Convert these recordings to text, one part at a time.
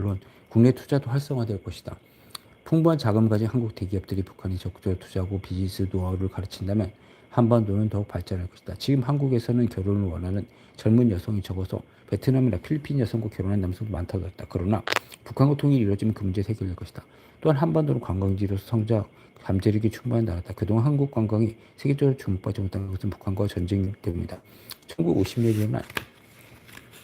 물론 국내 투자도 활성화될 것이다. 풍부한 자금 가진 한국 대기업들이 북한에 적극적으로 투자하고 비즈니스 노하우를 가르친다면 한반도는 더욱 발전할 것이다. 지금 한국에서는 결혼을 원하는 젊은 여성이 적어서 베트남이나 필리핀 여성과 결혼한 남성도 많다고 했다. 그러나 북한과 통일이 이루어지면 그 문제 해결될 것이다. 또한 한반도는 관광지로서 성장, 잠재력이 충분한 나라다. 그동안 한국 관광이 세계적으로 주목받지 못한 것은 북한과 전쟁 때문이다. 1950년에는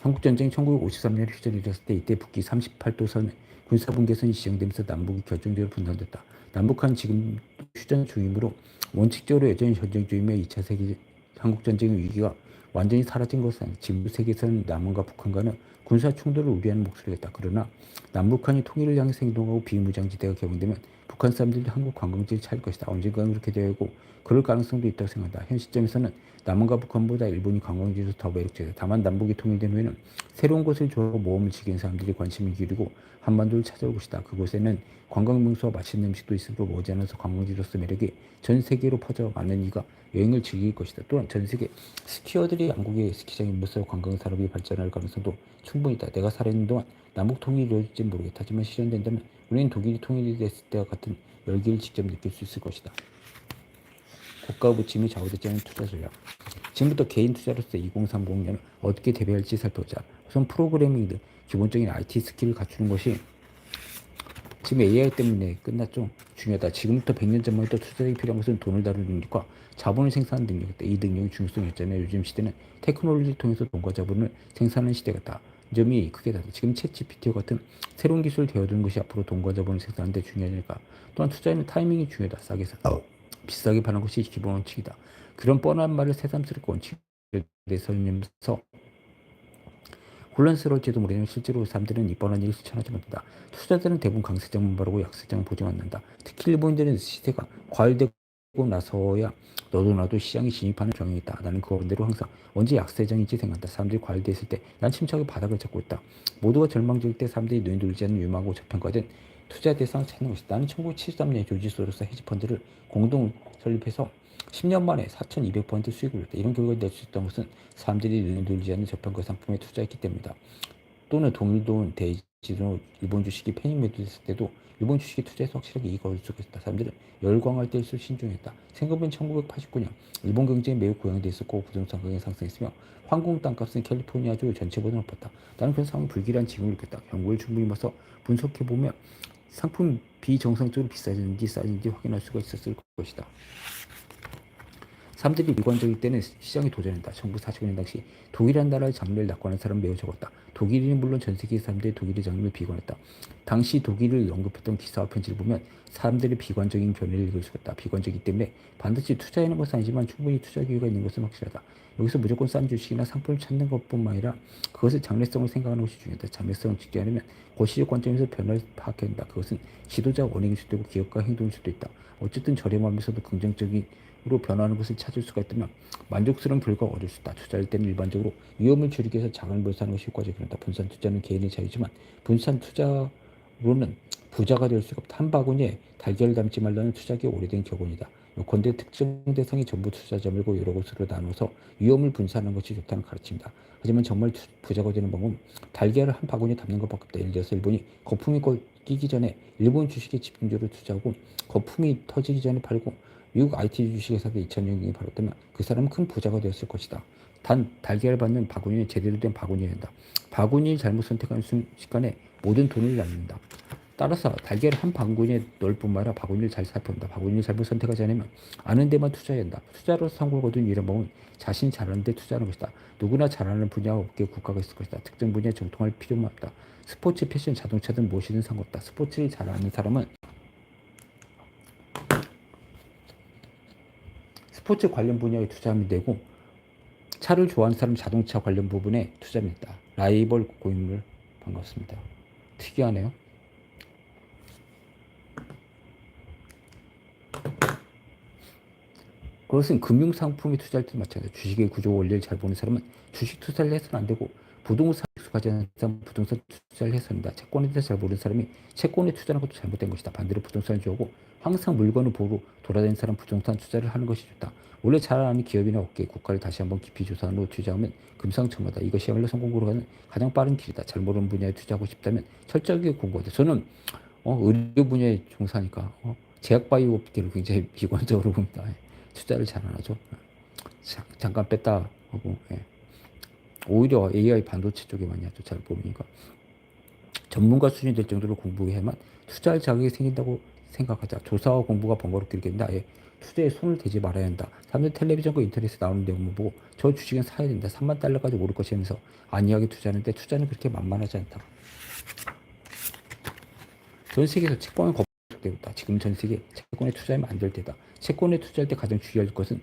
한국 전쟁 1953년 휴전이 일었을 때 이때 북기 38도 선 군사 분계선이 지정되면서 남북이 결정적으로 분단됐다. 남북한 지금 휴전 중이므로 원칙적으로 여전히 전쟁 중이며 2차 세계 한국 전쟁의 위기가 완전히 사라진 것은 아니다. 지금 세계에서는 남한과 북한과는 군사 충돌을 우려하는 목소리가 있다. 그러나 남북한이 통일을 향해서 행동하고 비무장지대가 개방되면 북한 사람들도 한국 관광지를 찾을 것이다. 언젠가는 그렇게 되고 그럴 가능성도 있다고 생각한다. 현 시점에서는 남한과 북한보다 일본이 관광지에서 더 매력적이다. 다만 남북이 통일된 후에는 새로운 곳을 좋아하고 모험을 즐기는 사람들이 관심을 기울이고 한반도를 찾아올 것이다. 그곳에는 관광 명소와 맛있는 음식도 있으므로 머지않아서 관광지로서 매력이 전 세계로 퍼져 많은 이가 여행을 즐길 것이다. 또한 전 세계 스키어들이 양국의 스키장에 물서 관광 산업이 발전할 가능성도 충분히 있다. 내가 살아있는 동안 남북 통일이 이루어질지 모르겠다. 하지만 실현된다면 우리는 독일이 통일이 됐을 때와 같은 열기를 직접 느낄 수 있을 것이다. 고가 부침이 좌우되지 투자 전략. 지금부터 개인 투자로서 2030년을 어떻게 대비할지 살펴보자. 우선 프로그래밍 등 기본적인 IT 스킬을 갖추는 것이 지금 AI 때문에 끝났죠. 중요하다. 지금부터 100년 전만 해도 투자에 필요한 것은 돈을 다루는 능력과 자본을 생산하는 능력이다. 이 능력이 중요성이 있잖아요. 요즘 시대는 테크놀로지를 통해서 돈과 자본을 생산하는 시대 같다. 점이 크게 다르다. 지금 챗 GPT와 같은 새로운 기술을 되어두는 것이 앞으로 돈과 자본을 생산하는 데 중요하니까. 또한 투자에는 타이밍이 중요하다. 싸게 사, 비싸게 파는 것이 기본 원칙이다. 그런 뻔한 말을 새삼스럽게 원칙에 내설면서 혼란스러울지도 모르지만 실제로 사람들은 이 뻔한 일을 실천하지 못한다. 투자자는 대부분 강세장만 바르고 약세장을 보지 않는다. 특히 일본인들은 시세가 과열되고 나서야 너도 나도 시장에 진입하는 경향이 있다. 나는 그대로 항상 언제 약세장인지 생각한다. 사람들이 과열됐을 때 난 침착하게 바닥을 잡고 있다. 모두가 절망적일 때 사람들이 눈이 돌지 않는 유망하고 저평가된 투자. 나는 1973년에 조지 소로스 헤지펀드를 공동 설립해서 10년 만에 4,200% 수익을 올렸다. 이런 결과를 낼 수 있던 것은 사람들이 눈이 돌지 않는 저평가 상품에 투자했기 때문이다. 또는 동일돈 대지로 일본 주식이 패닉 매도됐을 때도 일본 주식에 투자해서 확실하게 이익을 얻을 수가 있다. 사람들은 열광할 때일수록 신중했다. 생각해보면 1989년 일본 경제에 매우 고양돼 있었고 부동산 가격이 상승했으며 항공 땅값은 캘리포니아주 전체보다 높았다. 나는 그런 상황 불길한 징후를 느꼈다. 경고를 충분히 봐서 분석해보면 상품 비정상적으로 비싸진지 싸진지 확인할 수가 있었을 것이다. 사람들이 미관적일 때는 시장에 도전한다. 1945년 당시 독일이라는 나라의 장래를 낙관한 사람은 매우 적었다. 독일인은 물론 전 세계 사람들이 독일의 장래를 비관했다. 당시 독일을 언급했던 기사와 편지를 보면 사람들의 비관적인 견해를 읽을 수가 있다. 비관적이기 때문에 반드시 투자하는 것은 아니지만 충분히 투자 기회가 있는 것은 확실하다. 여기서 무조건 싼 주식이나 상품을 찾는 것뿐만 아니라 그것의 장래성을 생각하는 것이 중요하다. 장래성을 지켜하려면 거시적 관점에서 변화를 파악해야 한다. 그것은 지도자 원행일 수도 있고 기업가 행동일 수도 있다. 어쨌든 저렴하면서도 긍정적인 으 로 변화하는 것을 찾을 수가 있다면 만족스러운 결과가 얻을 수 있다. 투자할 때는 일반적으로 위험을 줄이기 위해서 자금을 분산하는 것이 효과적이 다. 분산 투자는 개인의 자유지만 분산 투자로는 부자가 될 수가 없다. 한 바구니에 달걀을 담지 말라는 투자기 오래된 격언이다. 요컨대 특정 대상이 전부 투자자 말고 여러 곳으로 나눠서 위험을 분산하는 것이 좋다는 가르침이다. 하지만 정말 투- 부자가 되는 방법은 달걀을 한 바구니에 담는 것밖에 없다. 예를 들어서 일본이 거품이 거- 끼기 전에 일본 주식에 집중적으로 투자하고 거품이 터지기 전에 팔고 미국 IT 주식회사도 2000년경에 팔았다면 그 사람은 큰 부자가 되었을 것이다. 단 달걀을 받는 바구니는 제대로 된 바구니여야 한다. 바구니를 잘못 선택하는 순간에 모든 돈을 날린다. 따라서 달걀을 한 바구니에 넣을 뿐만 아니라 바구니를 잘 살펴본다. 바구니를 잘못 선택하지 않으면 아는 데만 투자해야 한다. 투자로서 성공을 거둔 이런 방법은 자신이 잘하는 데 투자하는 것이다. 누구나 잘하는 분야와 업계 국가가 있을 것이다. 특정 분야에 정통할 필요는 없다. 스포츠, 패션, 자동차 등 무엇이든 상관없다. 스포츠를 잘 아는 사람은 스포츠 관련 분야에 투자하면 되고 차를 좋아하는 사람 자동차 관련 부분에 투자하면 된다. 라이벌 고인물 반갑습니다. 특이하네요. 그것은 금융상품에 투자할 때 마찬가지다. 주식의 구조 원리를 잘 보는 사람은 주식 투자를 해서는 안 되고 부동산 익숙하지 않은 사람 부동산 투자를 해서입니다. 채권에 대해서 잘 모르는 사람이 채권에 투자하는 것도 잘못된 것이다. 반대로 부동산을 좋아하고 항상 물건을 보고 돌아다니는 사람 부동산 투자를 하는 것이 좋다. 원래 잘 아는 기업이나 업계, 국가를 다시 한번 깊이 조사한 후 투자하면 금상첨화다. 이것이야말로 성공으로 가는 가장 빠른 길이다. 잘 모르는 분야에 투자하고 싶다면 철저하게 공부하자. 저는 어, 의료 분야에 종사하니까 어, 제약바이오 업계를 굉장히 비관적으로 봅니다. 예. 투자를 잘 안 하죠. 자, 잠깐 뺐다 하고 예. 오히려 AI 반도체 쪽에 많이 하죠. 잘 보니까 전문가 수준이 될 정도로 공부해야만 투자할 자격이 생긴다고 생각하자. 조사와 공부가 번거롭게 느끼는데 아예 투자에 손을 대지 말아야 한다. 사람들 텔레비전과 인터넷에 나오는 내용을 보고 저 주식은 사야 된다. 3만 달러까지 오를 것이면서 안이하게 투자하는데 투자는 그렇게 만만하지 않다. 전 세계에서 채권은 거부되고 있다. 지금 전 세계 채권에 투자하면 안 될 때다. 채권에 투자할 때 가장 주의할 것은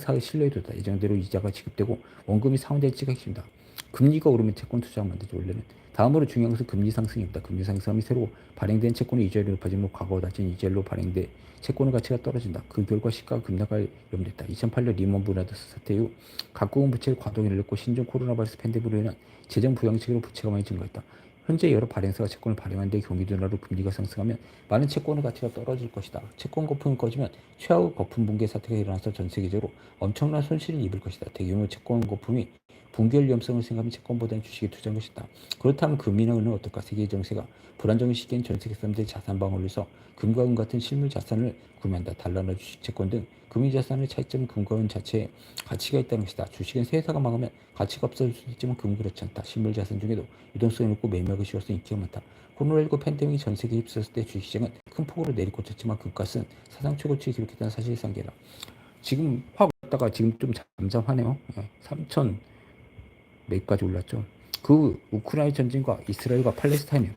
사의 신뢰도다. 예정대로 이자가 지급되고 원금이 상환될지가 핵심이다. 금리가 오르면 채권 투자가 만들죠 원래는. 다음으로 중요한 것은 금리 상승입니다. 금리 상승하면 새로 발행된 채권의 이자율이 높아지면 과거 낮은 이자율로 발행돼 채권의 가치가 떨어진다. 그 결과 시가가 급락할 염려했다. 2008년 리먼 브라더스 사태 이후 각국은 부채를 과도히 늘렸고 신종 코로나 바이러스 팬데믹으로 인한 재정 부양책으로 부채가 많이 증가했다. 현재 여러 발행사가 채권을 발행하는데 경기 둔화로 금리가 상승하면 많은 채권의 가치가 떨어질 것이다. 채권 거품이 꺼지면 최악의 거품 붕괴 사태가 일어나서 전 세계적으로 엄청난 손실을 입을 것이다. 대규모 채권 거품이 붕괴할 위험성을 생각하면 채권보다는 주식에 투자한 것이다. 그렇다면 금이나 은은 어떨까? 세계 정세가 불안정한 시기엔 전 세계 사람들이 자산 방어를 위해서 금과 은 같은 실물 자산을 구매한다. 달러나 주식, 채권 등 금융 자산의 차이점은 은 자체에 가치가 있다는 것이다. 주식은 새 회사가 망하면 가치가 없어질 수 있지만 금은 그렇지 않다. 실물 자산 중에도 유동성이 높고 매매하기 쉬워서 인기가 많다. 코로나19 팬데믹이 전 세계에 휩쓸었을 때 주식시장은 큰 폭으로 내리꽂혔지만 금값은 사상 최고치를 기록했다는 사실이 상계다. 지금 확 올랐다가 지금 좀 잠잠하네요. 3천 몇까지 올랐죠. 그 우크라이나 전쟁과 이스라엘과 팔레스타인이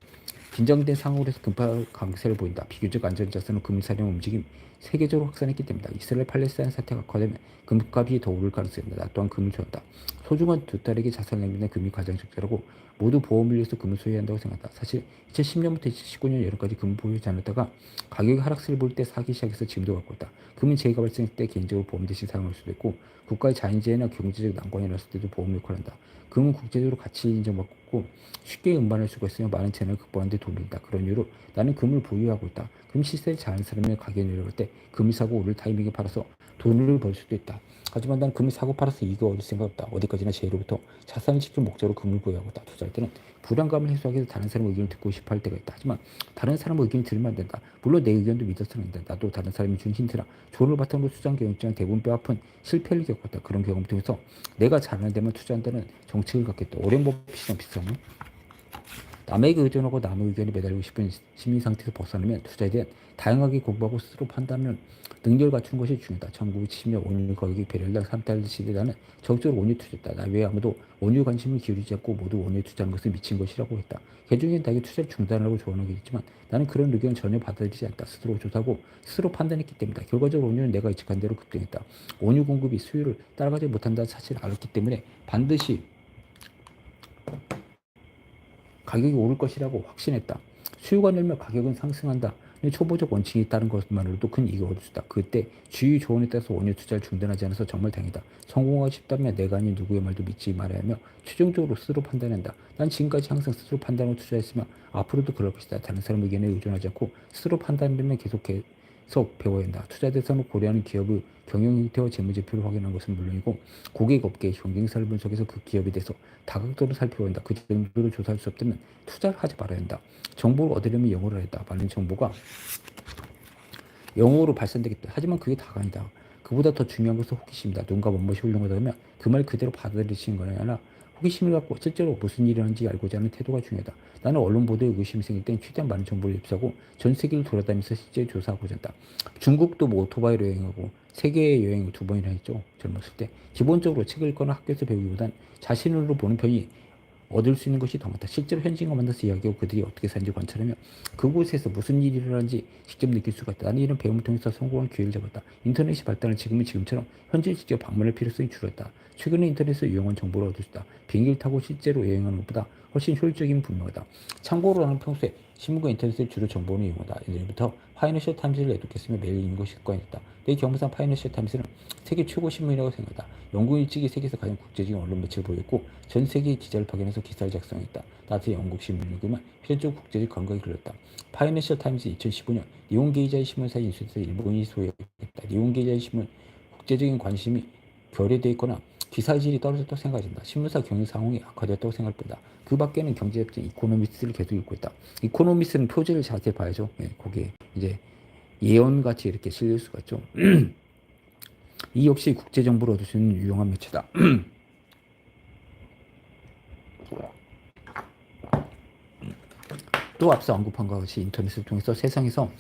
긴장된 상황으로 해서 금파 강세를 보인다. 비교적 안전자산은 금사령 움직임 세계적으로 확산했기 때문이다. 이스라엘 팔레스타인 사태가 악화되면 금값이 더 오를 가능성이 있다. 나 또한 금을 좋아한다. 소중한 두 딸에게 자산을 남기는 금이 가장 적절하고 모두 보험을 위해서 금을 소유한다고 생각한다. 사실 2010년부터 2019년 여름까지 금을 보유하지 않았다가 가격이 하락세를 볼 때 사기 시작해서 지금도 갖고 있다. 금은 재해가 발생할 때 개인적으로 보험 대신 사용할 수도 있고 국가의 자연재해나 경제적 난관이 났을 때도 보험 역할을 한다. 금은 국제적으로 가치 인정받고 쉽게 운반할 수가 있으며 많은 재난을 극복하는 데 도움이 된다. 그런 이유로 나는 금을 보유하고 있다. 금 시세를 잘 사람이 가격이 내려갈 때 금이 사고 오를 타이밍에 팔아서 돈을 벌 수도 있다. 하지만 난 금을 사고 팔아서 이익을 얻을 생각 없다. 어디까지나 재해로부터 자산을 지킬 목적으로 금을 보유하고 있다. 투자할 때는 불안감을 해소하기 위해서 다른 사람의 의견을 듣고 싶어 할 때가 있다. 하지만 다른 사람의 의견을 들으면 안 된다. 물론 내 의견도 믿어서는 안 된다. 나도 다른 사람이 준 힌트나 조언을 바탕으로 투자한 경우있지만 대부분 뼈아픈 실패를 겪었다. 그런 경험을 통해서 내가 잘하는 데만 투자한다는 정책을 갖겠다. 어려운 법이랑 비슷하네. 남에게 의존하고 남의 의견에 매달리고 싶은 심리 상태에서 벗어나면 투자에 대한 다양하게 공부하고 스스로 판단하는 능력을 갖추는 것이 중요하다. 1970년 원유 가격이 배럴당 3달러 시대라는 적극적으로 원유 투자했다. 나 외에 아무도 원유 관심을 기울이지 않고 모두 원유 투자하는 것은 미친 것이라고 했다. 개중엔 나에게 투자를 중단하라고 조언하겠지만 나는 그런 의견을 전혀 받아들이지 않다. 스스로 조사하고 스스로 판단했기 때문이다. 결과적으로 원유는 내가 예측한 대로 급등했다. 원유 공급이 수요를 따라가지 못한다는 사실을 알았기 때문에 반드시 가격이 오를 것이라고 확신했다. 수요가 늘면 가격은 상승한다. 초보적 원칙이 있다는 것만으로도 큰 이익을 얻을 수 있다. 그때 주의 조언에 따라서 원유 투자를 중단하지 않아서 정말 다행이다. 성공하고 싶다면 내가 아닌 누구의 말도 믿지 말아야 하며 최종적으로 스스로 판단한다. 난 지금까지 항상 스스로 판단하고 투자했으며 앞으로도 그럴 것이다. 다른 사람 의견에 의존하지 않고 스스로 판단하면 계속해 서 배워야 한다. 투자 대상으로 고려하는 기업의 경영 형태와 재무제표를 확인하는 것은 물론이고 고객 업계의 경쟁사를 분석해서 그 기업에 대해서 다각도로 살펴야 한다. 그 정도로 조사할 수 없다면 투자를 하지 말아야 한다. 정보를 얻으려면 영어를 한다. 많은 정보가 영어로 발산되겠다. 하지만 그게 다가 아니다. 그보다 더 중요한 것은 호기심이다. 누군가 뭔것이 훌륭하다면 그 말 그대로 받아들이시는 거냐 아니라 호기심을 갖고 실제로 무슨 일이 하는지 알고자 하는 태도가 중요하다. 나는 언론 보도에 의심이 생길 땐 최대한 많은 정보를 입수하고 전 세계를 돌아다니면서 실제 조사하고자 한다. 중국도 뭐 오토바이로 여행하고 세계 여행을 두 번이나 했죠. 젊었을 때. 기본적으로 책을 읽거나 학교에서 배우기보단 자신으로 보는 편이 얻을 수 있는 것이 더 많다. 실제로 현지인과 만나서 이야기하고 그들이 어떻게 사는지 관찰하면 그곳에서 무슨 일이 일어나는지 직접 느낄 수가 있다. 나는 이런 배움을 통해서 성공한 기회를 잡았다. 인터넷이 발달한 지금은 지금처럼 현지에 직접 방문할 필요성이 줄었다. 최근에 인터넷에서 유용한 정보를 얻을 수 있다. 비행기를 타고 실제로 여행하는 것보다 훨씬 효율적인 분명하다. 참고로 나는 평소에 신문과 인터넷을 주로 정보를 이용하다. 예전부터 파이낸셜 타임즈를 내독했으며 매일 읽는 것이 습관이었다. 내 경험상 파이낸셜 타임즈는 세계 최고 신문이라고 생각한다. 영국 일찍이 세계에서 가장 국제적인 언론 매체를 보였고 전 세계의 기자를 파견해서 기사를 작성했다. 나도 영국 읽으면 필연적 국제적 건강이 걸렸다. 파이낸셜 타임즈 2015년 니온 게이자의 신문사 인수해서 일본이 소유했다. 니온 게이자의 신문 국제적인 관심이 결여되어 있거나 기사의 질이 떨어졌다고 생각된다. 신문사 경영 상황이 악화되었다고 생각할 뿐이다. 그 밖에는 경제협진 이코노미스트를 계속 읽고 있다. 이코노미스트는 표지를 자세히 봐야죠. 예, 거기에 이제 예언같이 이렇게 실릴 수가 있죠. 이 역시 국제 정보를 얻을 수 있는 유용한 매체다. 또 앞서 언급한 것 같이 인터넷을 통해서 세상에서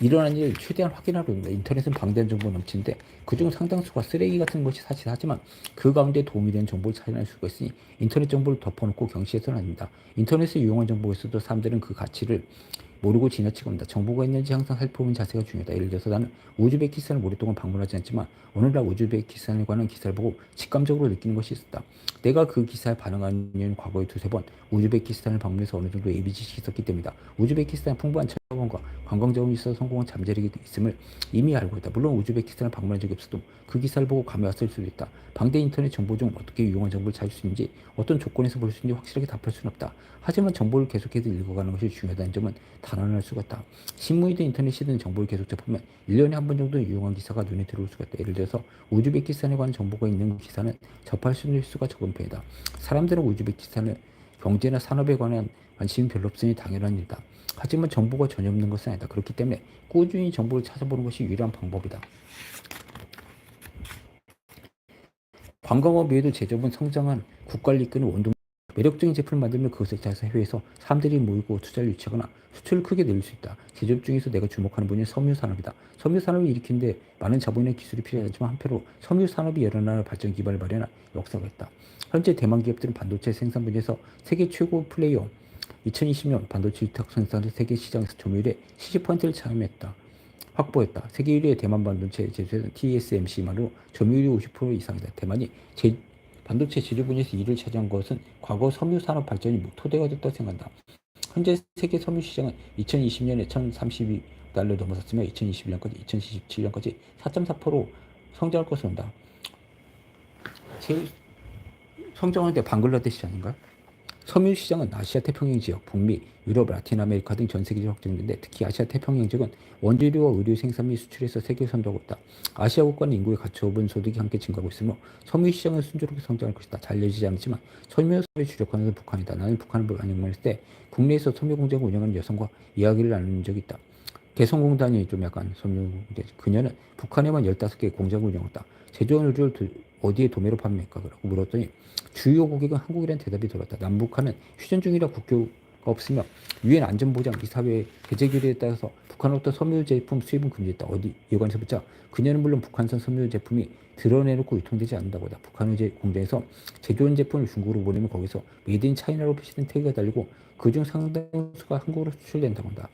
일어난 일을 최대한 확인하고 있습니다. 인터넷은 방대한 정보가 넘치는데 그중 상당수가 쓰레기 같은 것이 사실 하지만 그 가운데 도움이 되는 정보를 찾아낼 수가 있으니 인터넷 정보를 덮어놓고 경시해서는. 인터넷에 유용한 정보가 있어도 사람들은 그 가치를 모르고 지나치고 합니다. 정보가 있는지 항상 살펴보는 자세가 중요하다. 예를 들어서 나는 우즈베키스탄을 오랫동안 방문하지 않지만 오늘날 우즈베키스탄에 관한 기사를 보고 직감적으로 느끼는 것이 있었다. 내가 그 기사에 반응한 이유는 과거에 두세 번 우즈베키스탄을 방문해서 어느 정도 예비 지식이 있었기 때문이다. 우즈베키스탄 풍부한 자원과 관광 자원이 있어 성공한 잠재력이 있음을 이미 알고 있다. 물론 우즈베키스탄을 방문한 적이 없어도 그 기사를 보고 감이 왔을 수도 있다. 방대 인터넷 정보 중 어떻게 유용한 정보를 찾을 수 있는지 어떤 조건에서 볼 수 있는지 확실하게 답할 수는 없다. 하지만 정보를 계속해서 읽어가는 것이 중요하다는 점은 단언할 수가 있다. 신문이든 인터넷이든 정보를 계속 접하면 1년에 한 번 정도 유용한 기사가 눈에 들어올 수가 있다. 예를 들어서 우즈베키스탄에 관한 정보가 있는 기사는 접할 수 있는 수가 적은 편이다. 사람들은 우즈베키스탄의 경제나 산업에 관한 관심이 별로 없으니 당연한 일이다. 하지만 정보가 전혀 없는 것은 아니다. 그렇기 때문에 꾸준히 정보를 찾아보는 것이 유일한 방법이다. 관광업 외에도 제조업은 성장한 국가를 이끄는 원동 매력적인 제품을 만들면 그것을 찾아서 해외에서 사람들이 모이고 투자를 유치하거나 수출을 크게 늘릴 수 있다. 제조업 중에서 내가 주목하는 분야는 섬유 산업이다. 섬유 산업을 일으키는데 많은 자본이나 기술이 필요하지만 한편으로 섬유 산업이 여러 나라 발전 기반을 마련한 역사가 있다. 현재 대만 기업들은 반도체 생산 분야에서 세계 최고 플레이어 2020년 반도체 위탁 생산 세계 시장에서 점유율의 70%를 차지했다. 확보했다. 세계 1위의 대만 반도체 제조회사 TSMC만으로 점유율이 50% 이상이다. 대만이 제, 반도체 제조 분야에서 1위를 차지한 것은 과거 섬유 산업 발전이 토대가 됐다고 생각한다. 현재 세계 섬유 시장은 2020년에 1,032달러 넘어섰으며 2021년까지 2027년까지 4.4% 성장할 것으로 본다. 제일 성장하는 데 방글라데시 아닌가요? 섬유 시장은 아시아 태평양 지역, 북미, 유럽, 라틴 아메리카 등 전 세계적으로 확장되는데 특히 아시아 태평양 지역은 원재료와 의류 생산 및 수출에서 세계 선도하고 있다. 아시아 국가는 인구의 가처분 소득이 함께 증가하고 있으며 섬유 시장은 순조롭게 성장할 것이다. 잘 알려지지 않지만 섬유 사업에 주력하는 북한이다. 나는 북한을 방문했을 때 국내에서 섬유 공장을 운영하는 여성과 이야기를 나눈 적이 있다. 개성공단이 좀 약간 섬유 그녀는 북한에만 15개의 공장을 운영했다. 제조한 의류를 도, 어디에 도매로 판매할까? 라고 물었더니 주요 고객은 한국이라는 대답이 들었다. 남북한은 휴전 중이라 국교가 없으며 유엔 안전보장 이사회 개재 규례에 따라서 북한으로부터 섬유 제품 수입은 금지했다. 어디 여관에서 붙자 그녀는 물론 북한산 섬유 제품이 드러내놓고 유통되지 않는다고 하다. 북한 의 공장에서 제조한 제품을 중국으로 보내면 거기서 메이드 인 차이나로 표시된 태그가 달리고 그중 상당수가 한국으로 수출된다고 한다.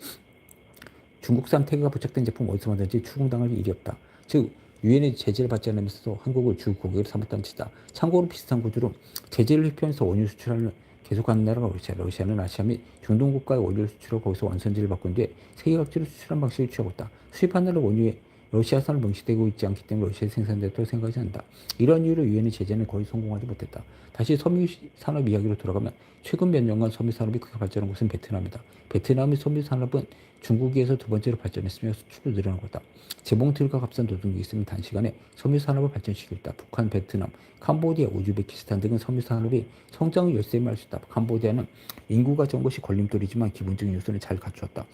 중국산 태그가 부착된 제품 어디서 만든지 추궁당할 일이 없다. 즉 유엔의 제재를 받지 않으면서도 한국을 주 고객으로 삼았다는 뜻이다. 참고로 비슷한 구조로 제재를 회피하면서 원유 수출하는 계속하는 나라가 러시아. 러시아는 아시아 및 중동 국가의 원유를 수출하고 거기서 원선지를 바꾼 뒤에 세계 각지로 수출한 방식을 취하고 있다. 수입한 나라 원유에 러시아산을 명시되고 있지 않기 때문에 러시아에 생산됐다고 생각하지 않는다. 이런 이유로 유엔의 제재는 거의 성공하지 못했다. 다시 섬유 산업 이야기로 돌아가면 최근 몇 년간 섬유 산업이 크게 발전한 곳은 베트남이다. 베트남의 섬유 산업은 중국에서 두 번째로 발전했으며 수출도 늘어나고 있다. 재봉틀과 값싼 노동력이 있으면 단시간에 섬유 산업을 발전시키고 있다. 북한, 베트남, 캄보디아, 우즈베키스탄 등은 섬유 산업이 성장의 열쇠에 말할 수 있다. 캄보디아는 인구가 적은 것이 걸림돌이지만 기본적인 요소는 잘 갖추었다.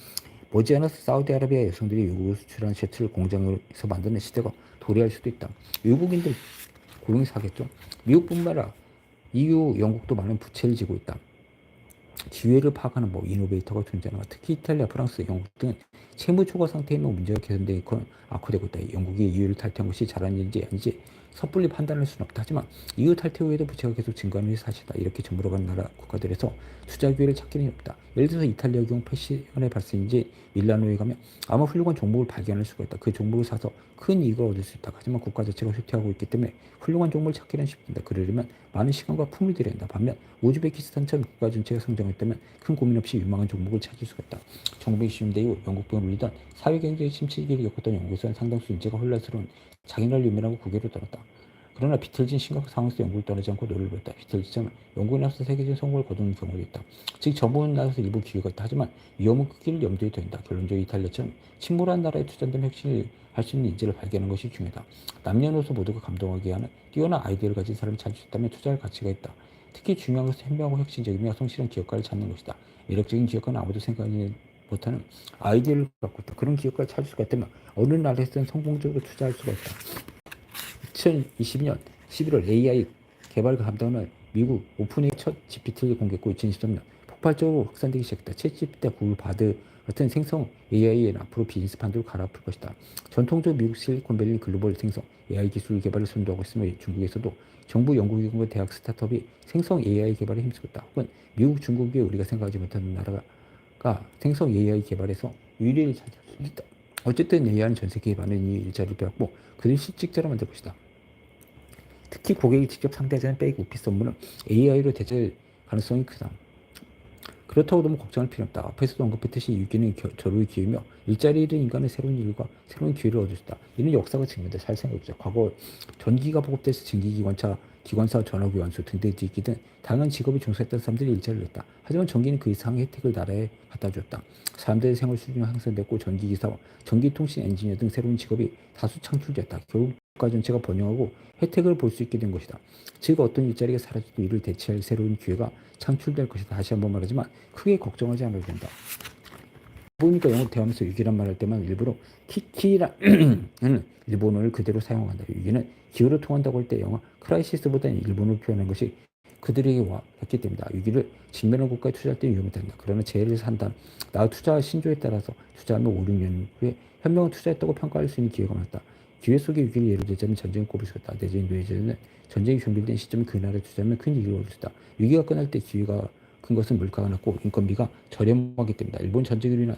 머지않아서 사우디아라비아 여성들이 외국에 수출한 셔츠를 공장에서 만드는 시대가 도래할 수도 있다. 외국인들 고용이 사겠죠. 미국뿐만 아니라 EU, 영국도 많은 부채를 지고 있다. 기회를 파악하는 뭐 이노베이터가 존재하는 특히 이탈리아, 프랑스, 영국 등은 채무 초과 상태에 있는 문제가 개선되고 있건 악화되고 있다. 영국이 EU를 탈퇴한 것이 잘한 일인지 아닌지 섣불리 판단할 수는 없다. 하지만 EU 탈퇴 후에도 부채가 계속 증가하는 게 사실이다. 이렇게 저물어가는 나라 국가들에서 투자 기회를 찾기는 없다. 예를 들어서 이탈리아 경우 패션의 발생인지 밀라노에 가면 아마 훌륭한 종목을 발견할 수가 있다. 그 종목을 사서 큰 이익을 얻을 수 있다. 하지만 국가 자체가 쇠퇴하고 있기 때문에 훌륭한 종목을 찾기는 쉽습니다. 그러려면 많은 시간과 품을 들여야 한다. 반면 우즈베키스탄처럼 국가 전체가 성장했다면 큰 고민 없이 유망한 종목을 찾을 수가 있다. 1920년대 이후 영국병을 물리던 사회경제 침체기를 겪었던 영국에서는 상당수 인재가 혼란스러운 장인어를 유명하고 국외로 떠났다. 그러나 비틀즈는 심각한 상황에서 영국을 떠나지 않고 노를 보였다. 비틀즈는 영국에 나서 세계적인 성공을 거두는 경우도 있다. 즉 전부는 나라에서 일부 기회가 있다. 하지만 위험은 크기를 염두에 둔다. 결론적으로 이탈리아처럼 침몰한 나라에 투자한다면 혁신을 할 수 있는 인재를 발견하는 것이 중요하다. 남녀노소 모두가 감동하게 하는 뛰어난 아이디어를 가진 사람을 찾을 수 있다면 투자할 가치가 있다. 특히 중요한 것은 현명하고 혁신적이며 성실한 기업가를 찾는 것이다. 매력적인 기업가는 아무도 생각하지 못하는 아이디어를 갖고 있다. 그런 기업가를 찾을 수가 있다면 어느 나라에서든 성공적으로 투자할 수가 있다. 2020년 11월 AI 개발 감독은 미국 오픈의 첫 GPT를 공개했고 2023년 폭발적으로 확산되기 시작했다. 챗 GPT와 구글 바드 같은 생성 AI는 앞으로 비즈니스 판도를 갈아엎을 것이다. 전통적 미국 실리콘밸리 글로벌 생성 AI 기술 개발을 선도하고 있으며 중국에서도 정부 연구기관과 대학 스타트업이 생성 AI 개발에 힘쓰고 있다. 혹은 미국, 중국이 우리가 생각하지 못하는 나라가 생성 AI 개발에서 유리를 차지할 수 있다. 어쨌든 AI는 전 세계에 많은 이 일자리를 빼앗고 그들이 실직자로 만들 것이다. 특히 고객이 직접 상대하지 않은 백 오피스 업무는 AI로 대체될 가능성이 크다. 그렇다고 너무 걱정할 필요 없다. 앞에서도 언급했듯이 겨- 절호의 기회며 일자리 잃은 인간은 새로운 일과 새로운 기회를 얻을 수 있다. 이는 역사가 증명돼. 잘 생각해보자. 과거 전기가 보급돼서 증기기관차, 기관사, 전화기관소, 등대지기 등 다양한 직업에 종사했던 사람들이 일자리를 냈다. 하지만 전기는 그 이상의 혜택을 나라에 갖다 줬다. 사람들의 생활 수준이 향상됐고 전기기사와 전기통신 엔지니어 등 새로운 직업이 다수 창출됐다. 결국 국가 전체가 번영하고 혜택을 볼 수 있게 된 것이다. 즉 어떤 일자리가 사라져도 이를 대체할 새로운 기회가 창출될 것이다. 다시 한번 말하지만 크게 걱정하지 않아도 된다. 보니까 영어 대화하면서 위기란 말할 때만 일부러 키키라는 일본어를 그대로 사용한다. 위기는 기후로 통한다고 할 때 영어 크라이시스보다는 일본어를 표현한 것이 그들에게 와했기 때문이다. 위기를 직면한 국가에 투자할 때 위험이 된다. 그러나 재해를 산다. 나 투자 신조에 따라서 투자하면 5, 6년 후에 현명한 투자했다고 평가할 수 있는 기회가 많다. 기회 속의 위기를 예로 들자면 전쟁을 꼽을 수 있다. 내전 인도에서는 전쟁이 종결된 시점에 그 나라에 투자하면 큰 이익을 얻을 수 있다. 위기가 끝날 때 기회가 큰 것은 물가가 낮고 인건비가 저렴하기 때문이다. 일본 전쟁으로 인한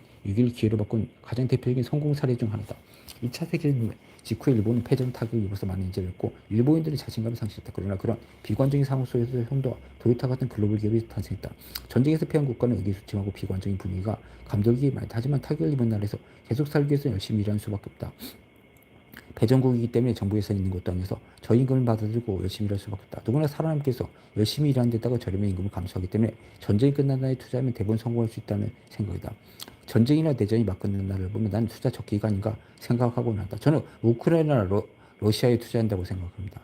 기회로 바꾼 가장 대표적인 성공 사례 중 하나다. 2차 세계대전 직후에 일본은 패전 타격을 입어서 많은 인재를 잃고 일본인들의 자신감을 상실했다. 그러나 그런 비관적인 상황 속에서 현도와 도요타 같은 글로벌 기업이 탄생했다. 전쟁에서 패한 국가는 의기소침하고 비관적인 분위기가 감돌기 많다. 하지만 타격을 입은 나라에서 계속 살기 위해서 열심히 일하는 수밖에 없다. 배정국이기 때문에 정부에서 있는 것도 아니어서 저 임금을 받아들고 열심히 일할 수밖에 없다. 누구나 위해서 열심히 일하는 데다가 저렴한 임금을 감수하기 때문에 전쟁이 끝난 날에 투자하면 대부분 성공할 수 있다는 생각이다. 전쟁이나 내전이 막 끝난 날을 보면 난 투자 적기가 아닌가 생각하고 난다. 저는 우크라이나 러, 러시아에 투자한다고 생각합니다.